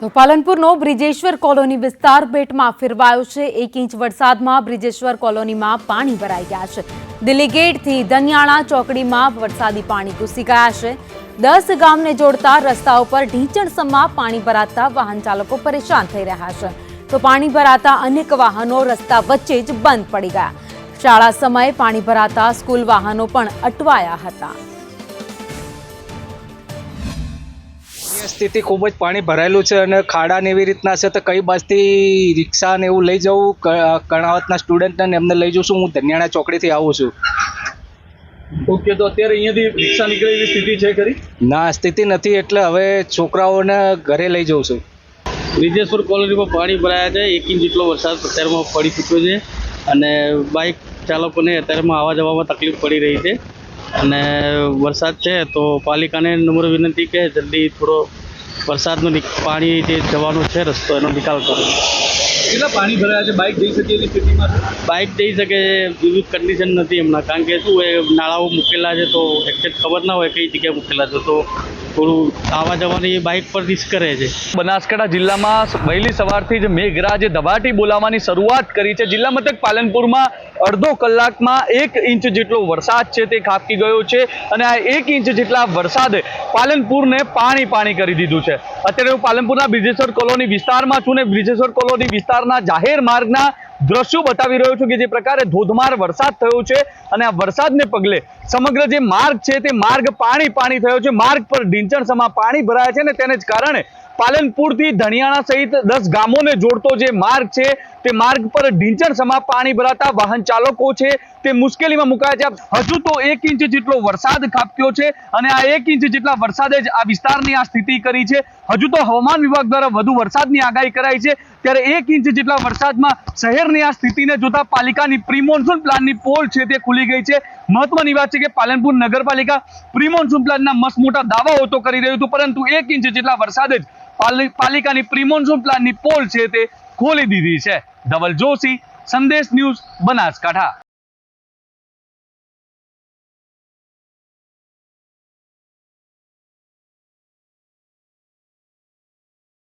તો પાલનપુરનો બ્રિજેશ્વર કોલોની વિસ્તાર બેટમાં ફેરવાયો છે. એક ઇંચ વરસાદમાં બ્રિજેશ્વર કોલોનીમાં પાણી ભરાઈ ગયા છે. દિલ્હી ગેટથી દનિયાણા ચોકડીમાં વરસાદી પાણી ઘૂસી ગયા છે. દસ ગામને જોડતા રસ્તા ઉપર ઢીંચણસમાં પાણી ભરાતા વાહન ચાલકો પરેશાન થઈ રહ્યા છે. તો પાણી ભરાતા અનેક વાહનો રસ્તા વચ્ચે જ બંધ પડી ગયા. શાળા સમયે પાણી ભરાતા સ્કૂલ વાહનો પણ અટવાયા હતા. સ્થિતિ ખૂબ જ પાણી ભરાયેલું છે અને ખાડા ને એવી રીતના છે તો કઈ બાજથી રિક્ષા ને એવું લઈ જવું? કર્ણાવતના સ્ટુડન્ટને એમને લઈ જઉં છું હું ધન્યાણા ચોકડીથી આવું છું. ઓકે તો અત્યારે અહીંયાથી રિક્ષા નીકળે એવી સ્થિતિ છે ખરી? ના સ્થિતિ નથી એટલે હવે છોકરાઓને ઘરે લઈ જઉં છું. વિજેશ્વર કોલોનીમાં પાણી ભરાયા છે. એક ઇંચ જેટલો વરસાદ અત્યારમાં પડી ચૂક્યો છે. અને બાઇક ચાલકોને અત્યારમાં આવવા જવામાં તકલીફ પડી રહી છે. અને વરસાદ છે તો પાલિકાને નમ્ર વિનંતી કે જલ્દી થોડો વરસાદનો પાણી જે જવાનો છે રસ્તો એનો નિકાલ કરો કેટલા પાણી ભરાયા છે? બાઇક જઈ શકે એવી સ્થિતિમાં બાઇક જઈ શકે વિવિધ કન્ડિશન નથી એમના. કારણ કે શું એ નાળાઓ મૂકેલા છે તો એક્ઝેક્ટ ખબર ના હોય કઈ જગ્યાએ મૂકેલા છે. તો થોડું આવવા જવાની બાઇક પર રિસ્ક કરે છે. બનાસકાંઠા જિલ્લામાં વહેલી સવારથી જ મેઘરાજે ધબાટી બોલાવવાની શરૂઆત કરી છે. જિલ્લા મથક પાલનપુરમાં અડધો કલાકમાં એક ઇંચ જેટલો વરસાદ છે તે ખાબકી ગયો છે અને આ એક ઇંચ જેટલા વરસાદે પાલનપુરને પાણી પાણી કરી દીધું છે. અત્યારે હું પાલનપુરના બ્રિજેશ્વર કોલોની વિસ્તારમાં છું ને બ્રિજેશ્વર કોલોની વિસ્તારના જાહેર માર્ગના દ્રશ્યો બતાવી રહ્યો છું કે જે પ્રકારે ધોધમાર વરસાદ થયો છે અને આ વરસાદને પગલે સમગ્ર જે માર્ગ છે તે માર્ગ પાણી પાણી થયો છે. માર્ગ પર ઢીંચણસમાં પાણી ભરાયા છે ને તેને જ કારણે પાલનપુરથી ધણિયાણા સહિત દસ ગામોને જોડતો જે માર્ગ છે, તે માર્ગ પર ઢીંચણસમાં પાણી ભરાતા વાહન ચાલકો છે. તે મુશ્કેલીમાં મુકાયા છે. હજુ તો એક ઇંચ જેટલો વરસાદ ખાબક્યો છે અને આ એક ઇંચ જેટલા વરસાદે જ આ વિસ્તારની આ સ્થિતિ કરી છે. હજુ તો હવામાન વિભાગ દ્વારા વધુ વરસાદની આગાહી કરાઈ છે. ત્યારે એક ઇંચ જેટલા વરસાદમાં શહેરની આ સ્થિતિને જોતા પાલિકાની પ્રી મોન્સૂન પ્લાનની પોલ છે તે ખુલી ગઈ છે. મહત્વની વાત છે કે પાલનપુર નગરપાલિકા પ્રી મોન્સૂન પ્લાનના મસ્ત મોટા દાવાઓ તો કરી રહ્યું હતું, પરંતુ એક ઇંચ જેટલા વરસાદે જ પાલિકાની પ્રી મોન્સૂન પ્લાનની પોલ છે તે ખોલી દીધી છે. ધવલ જોશી, સંદેશ ન્યૂઝ, બનાસકાંઠા.